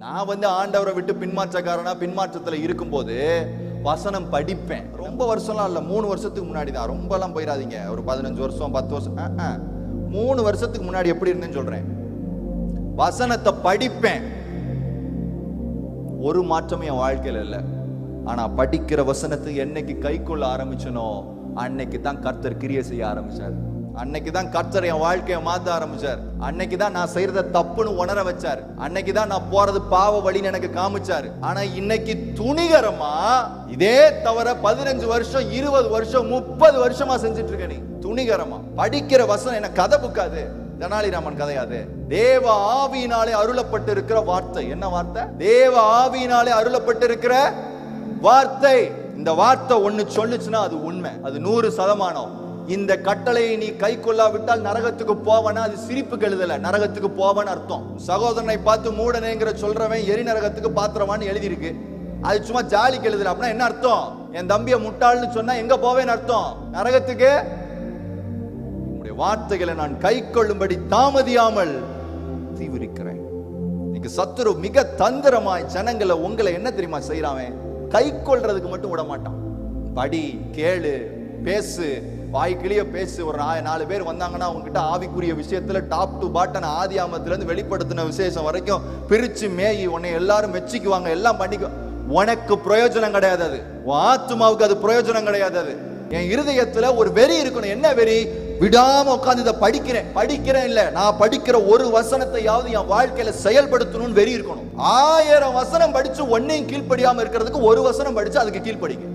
நான் வந்து ஆண்டவரை விட்டு பின்மாற்றக்காரனா பின்மாற்றத்தில் இருக்கும்போது வசனம் படிப்பேன். ரொம்ப வருஷம்லாம் இல்லை மூணு வருஷத்துக்கு முன்னாடி தான் ரொம்பலாம் போயிடாதீங்க. ஒரு பதினஞ்சு வருஷம் பத்து வருஷம் ஆ, மூணு வருஷத்துக்கு முன்னாடி எப்படி இருந்தேன்னு சொல்றேன். வசனத்தை படிப்பேன். ஒரு மாற்றமும் என் வாழ்க்கையில் இல்லை. ஆனா படிக்கிற வசனத்தை என்னைக்கு கைக்கொள்ள ஆரம்பிச்சனோ அன்னைக்கு தான் கர்த்தர் கிரியை செய்ய ஆரம்பிச்சார். அன்னைக்கு தான் கர்த்தர் என் வாழ்க்கையை மாத்த ஆரம்பிச்சார். அன்னைக்கு தான் நான் செய்யறத தப்புன்னு உணர வச்சார். அன்னைக்கு தான் நான் போறது பாவ வழின்னு எனக்கு காமிச்சார். ஆனா இன்னைக்கு துணிகரமா இதே தவிர பதினஞ்சு வருஷம் இருபது வருஷம் முப்பது வருஷமா செஞ்சுட்டு இருக்க நீ. துணிகரமா. படிக்கிற வசனம் என்ன கதை புக்காது? தெனாலிராமன் கதையாது தேவ ஆவியினாலே அருளப்பட்டு இருக்கிற வார்த்தை. என்ன வார்த்தை? தேவ ஆவியினாலே அருளப்பட்டு இருக்கிற வார்த்தை. இந்த வார்த்தை ஒன்னு சொல்லுச்சுன்னா அது உண்மை. அது நூறு சதமானம். இந்த கட்டளையை நீ கை கொள்ளாவிட்டால் நரகத்துக்கு போவனா? அது சிரிப்பு கெழுதல நரகத்துக்கு போவன்னு அர்த்தம். சகோதரனை பார்த்து மூடனேங்கிற சொல்றவன் எரி நரகத்துக்கு பாத்திரவான்னு எழுதியிருக்கு. அது சும்மா ஜாலி கெழுதல அப்படின்னா என்ன அர்த்தம்? என் தம்பிய முட்டாள்னு சொன்னா எங்க போவேன்னு அர்த்தம்? நரகத்துக்கு? உங்களுடைய வார்த்தைகளை நான் கை கொள்ளும்படி தாமதியாமல் தீவிரிக்கிறேன். இன்னைக்கு சத்துரு மிக தந்திரமாய் ஜனங்களை உங்களை என்ன தெரியுமா செய்யறான் கை கொள்றதுக்கு மட்டும் விட மாட்டான் படி கேளு பேசு வாய்க்கிளிய பேசு ஒரு நாலு பேர் வந்தாங்கன்னா அவங்ககிட்ட ஆவிக்குரிய விஷயத்துல டாப் டு பாட்டன் ஆதி ஆமத்துலேருந்து வெளிப்படுத்தின விசேஷம் வரைக்கும் பிரிச்சு மேயி உன்னை எல்லாரும் மெச்சிக்குவாங்க எல்லாம் பண்ணிக்கு. உனக்கு பிரயோஜனம் கிடையாது அது. உன் ஆத்துமாவுக்கு அது பிரயோஜனம் கிடையாது அது. என் இருதயத்துல ஒரு வெறி இருக்கணும். என்ன வெறி? விடாம உட்காந்து இதை படிக்கிறேன். படிக்கிறேன் இல்ல. நான் படிக்கிற ஒரு வசனத்தையாவது என் வாழ்க்கையில செயல்படுத்தணும்னு வெறி இருக்கணும். ஆயிரம் வசனம் படிச்சு ஒன்னையும் கீழ்ப்படியாம இருக்கிறதுக்கு ஒரு வசனம் படிச்சு அதுக்கு கீழ்ப்படிங்க.